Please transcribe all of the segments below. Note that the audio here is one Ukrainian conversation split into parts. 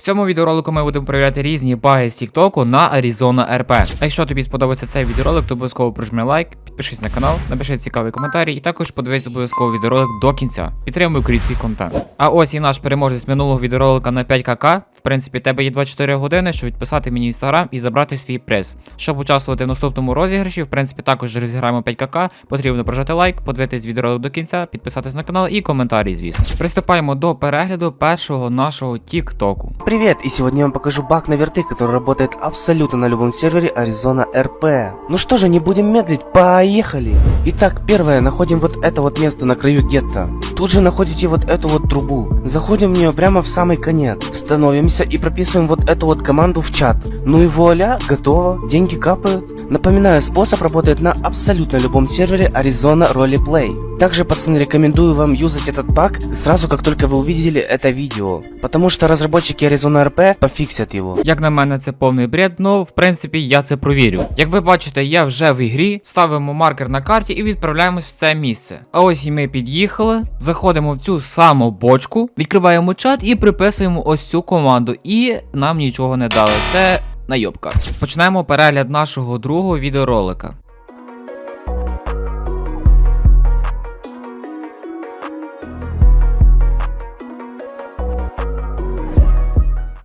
В цьому відеоролику ми будемо перевіряти різні баги з Тіктоку на Arizona RP. А якщо тобі сподобається цей відеоролик, то обов'язково прожми лайк, підпишись на канал, напиши цікавий коментарі і також подивись обов'язково відеоролик до кінця. Підтримуй український контент. А ось і наш переможець минулого відеоролика на 5КК. В принципі, тебе є 24 години, щоб відписати мені інстаграм і забрати свій приз. Щоб участвувати в наступному розіграші, в принципі, також розіграємо 5КК. Потрібно прожати лайк, подивитись відеоролик до кінця, підписатись на канал і коментарі, звісно. Приступаємо до перегляду першого нашого Тіктоку. Привет, и сегодня я вам покажу баг на верты, который работает абсолютно на любом сервере Arizona RP. Ну что же, не будем медлить, поехали! Итак, первое, находим вот это вот место на краю гетто. Тут же находите вот эту вот трубу. Заходим в нее прямо в самый конец. Становимся и прописываем вот эту вот команду в чат. Ну и вуаля, готово, деньги капают. Напоминаю, способ работает на абсолютно любом сервере Arizona Roleplay. Также, пацаны, рекомендую вам юзать этот баг сразу, как только вы увидели это видео. Потому что разработчики Arizona RP пофиксят его. Як на мене, це повний бред, ну в принципі я це провірю. Як ви бачите, я вже в ігрі, ставимо маркер на карті і відправляємось в це місце. А ось і ми під'їхали, заходимо в цю саму бочку, відкриваємо чат і приписуємо ось цю команду. І нам нічого не дали. Це найобка. Почнемо перегляд нашого другого відеоролика.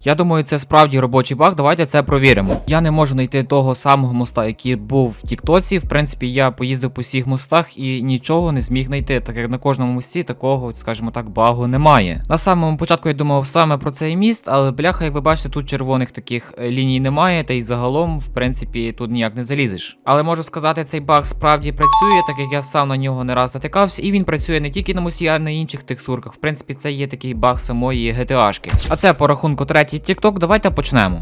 Я думаю, це справді робочий баг. Давайте це провіримо. Я не можу знайти того самого моста, який був в Тіктоці. В принципі, я поїздив по всіх мостах і нічого не зміг знайти, так як на кожному мості такого, скажімо так, багу немає. На самому початку я думав саме про цей міст, але бляха, як ви бачите, тут червоних таких е, ліній немає, та й загалом, в принципі, тут ніяк не залізеш. Але можу сказати, цей баг справді працює, так як я сам на нього не раз натикався, і він працює не тільки на мості, а й на інших текстурках. В принципі, це є такий баг самої GTA-шки. А це по рахунку третій TikTok, давайте почнемо.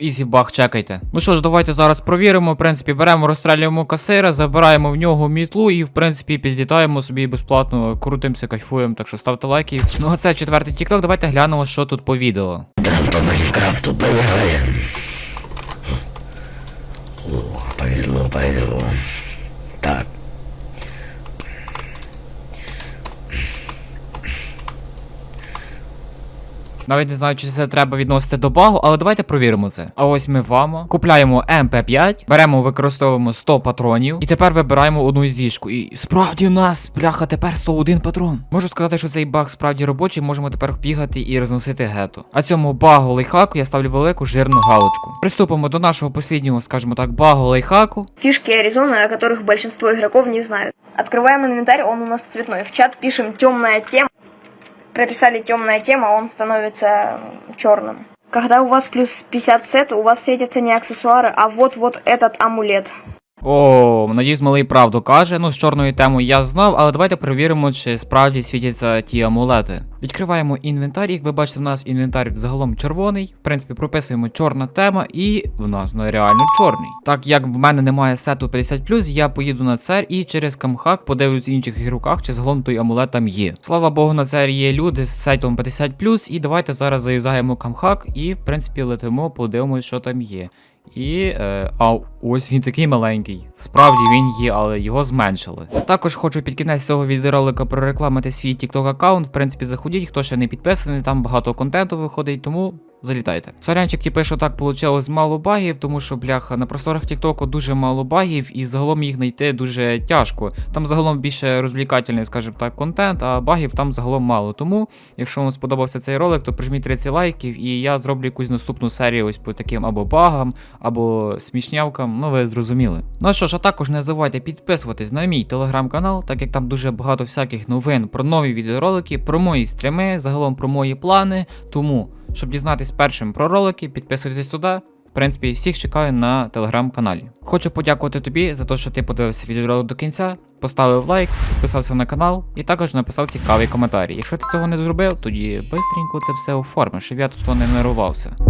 Ізі баг, чекайте. Ну що ж, давайте зараз провіримо. В принципі, беремо, розстрілюємо касира, забираємо в нього мітлу і, в принципі, підлітаємо собі безплатно, крутимося, кайфуємо. Так що ставте лайки. Ну а це четвертий тікток. Давайте глянемо, що тут по відео. По Майнкрафту побегаем. О, повезло, повезло. Так. Навіть не знаю, чи це треба відносити до багу, але давайте провіримо це. А ось ми вамо. Купляємо МП5, беремо, використовуємо 100 патронів, і тепер вибираємо одну зішку. І справді у нас, бляха, тепер 101 патрон. Можу сказати, що цей баг справді робочий, можемо тепер бігати і розносити гетто. А цьому багу лайхаку я ставлю велику жирну галочку. Приступимо до нашого посліднього, скажімо так, багу лайхаку. Фишки Аризоны, о которых большинство игроков не знают. Открываем инвентарь, он у нас цветной. В чат пишем темная тема. Прописали темная тема, он становится черным. Когда у вас плюс 50 сет, у вас светятся не аксессуары, а вот-вот этот амулет. О, надіюсь, малий правду каже. Ну, з чорною темою я знав, але давайте перевіримо, чи справді світяться ті амулети. Відкриваємо інвентар, як ви бачите, у нас інвентар загалом червоний. В принципі, прописуємо чорна тема, і в нас ну, реально чорний. Так як в мене немає сету 50, я поїду на цер і через камхак подивлюсь в інших ігроках, чи загалом той амулет там є. Слава Богу, на цер є люди з сайтом 50 і давайте зараз заюзаємо камхак і, в принципі, летимо, подивимось, що там є. І е, а ось він такий маленький. Справді він є, але його зменшили. Також хочу під кінець цього відеоролика прорекламити свій TikTok аккаунт. В принципі, заходіть, хто ще не підписаний, там багато контенту виходить, тому. Залітайте. Сорянчик типу, що так вийшло мало багів, тому що, бляха, на просторах Тіктоку дуже мало багів, і загалом їх знайти дуже тяжко. Там загалом більше розвлікательний, скажімо так, контент, а багів там загалом мало. Тому, якщо вам сподобався цей ролик, то прижміть 30 лайків, і я зроблю якусь наступну серію ось по таким або багам, або смішнявкам. Ну ви зрозуміли. Ну що ж, а також не забувайте підписуватись на мій телеграм-канал, так як там дуже багато всяких новин про нові відеоролики, про мої стріми, загалом про мої плани. Тому. Щоб дізнатись першим про ролики, підписуйтесь туди. В принципі, всіх чекаю на телеграм-каналі. Хочу подякувати тобі за те, що ти подивився відеоролик до кінця, поставив лайк, підписався на канал і також написав цікавий коментар. Якщо ти цього не зробив, тоді бистренько це все оформиш, щоб я тут не нервувався.